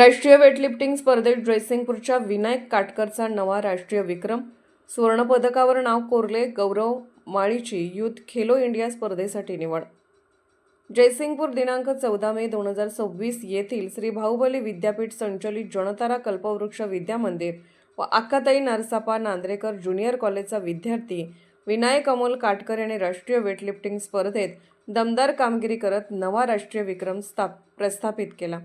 राष्ट्रीय वेटलिफ्टिंग स्पर्धेत ड्रेसिंगपूरच्या विनायक काटकरचा नवा राष्ट्रीय विक्रम. सुवर्णपदकावर नाव कोरले गौरव माळीची युथ खेलो इंडिया स्पर्धेसाठी निवड. जयसिंगपूर दिनांक चौदा मे दोन हजार सव्वीस येथील श्री बाहुबली विद्यापीठ संचलित जनतारा कल्पवृक्ष विद्यामंदिर व अक्काताई नरसापा नांद्रेकर ज्युनियर कॉलेजचा विद्यार्थी विनायक अमोल काटकर याने राष्ट्रीय वेटलिफ्टिंग स्पर्धेत दमदार कामगिरी करत नवा राष्ट्रीय विक्रम स्थाप प्रस्थापित केला.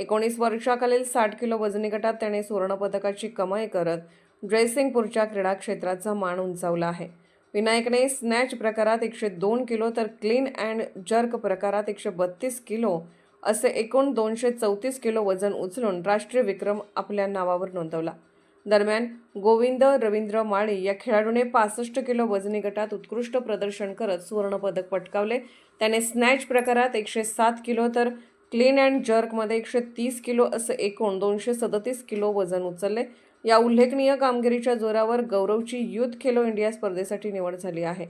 एकोणीस वर्षाखालील साठ किलो वजनी गटात त्याने सुवर्णपदकाची कमाई करत ड्रेसिंगपूरच्या क्रीडा क्षेत्राचा मान उंचावला आहे. विनायकने स्नॅच प्रकारात एकशे दोन किलो तर क्लीन अँड जर्क प्रकारात एकशे बत्तीस किलो असे एकूण दोनशे चौतीस किलो वजन उचलून राष्ट्रीय विक्रम आपल्या नावावर नोंदवला. दरम्यान गोविंद रवींद्र माळी या खेळाडूने पासष्ट किलो वजनी गटात उत्कृष्ट प्रदर्शन करत सुवर्णपदक पटकावले. त्याने स्नॅच प्रकारात एकशे सात किलो तर क्लीन अँड जर्कमध्ये एकशे तीस किलो असं एकूण दोनशे सदतीस किलो वजन उचलले. या उल्लेखनीय कामगिरीच्या जोरावर गौरवची युथ खेलो इंडिया स्पर्धेसाठी निवड झाली आहे.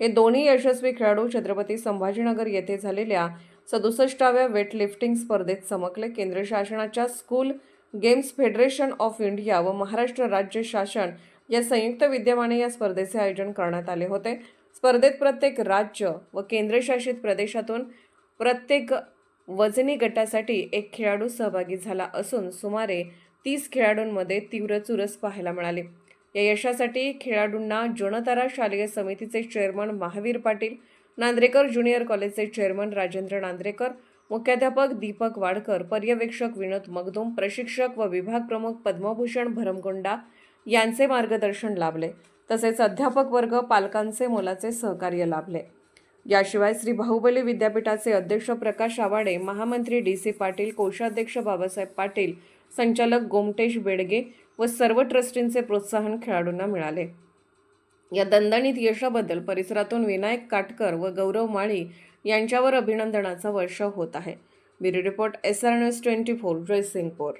हे दोन्ही यशस्वी खेळाडू छत्रपती संभाजीनगर येथे झालेल्या सदुसष्टाव्या वेटलिफ्टिंग स्पर्धेत चमकले. केंद्र शासनाच्या school games federation of India व महाराष्ट्र राज्य शासन या संयुक्त विद्यमाने या स्पर्धेचे आयोजन करण्यात आले होते. स्पर्धेत प्रत्येक राज्य व केंद्रशासित प्रदेशातून प्रत्येक वजनी गटासाठी एक खेळाडू सहभागी झाला असून सुमारे तीस खेळाडूंमध्ये तीव्र चुरस पाहायला मिळाली. या यशासाठी खेळाडूंना जोनतारा शालेय समितीचे चेअरमन महावीर पाटील नांद्रेकर ज्युनियर कॉलेजचे चेअरमन राजेंद्र नांद्रेकर मुख्याध्यापक दीपक वाडकर पर्यवेक्षक विनोद मगदुम प्रशिक्षक व विभाग प्रमुख पद्मभूषण भरमगोंडा यांचे मार्गदर्शन लाभले. तसेच अध्यापक वर्ग पालकांचे मोलाचे सहकार्य लाभले. याशिवाय श्री बाहुबली विद्यापीठाचे अध्यक्ष प्रकाश आवाडे महामंत्री डी सी पाटील कोषाध्यक्ष बाबासाहेब पाटील संचालक गोमटेश बेडगे व सर्व ट्रस्टींचे प्रोत्साहन खेळाडूंना मिळाले. या दणदणीत यशाबद्दल परिसरातून विनायक काटकर व गौरव माळी यांच्यावर अभिनंदनाचा वर्षाव होत आहे. Bureau report S R news twenty four Jaysingpur.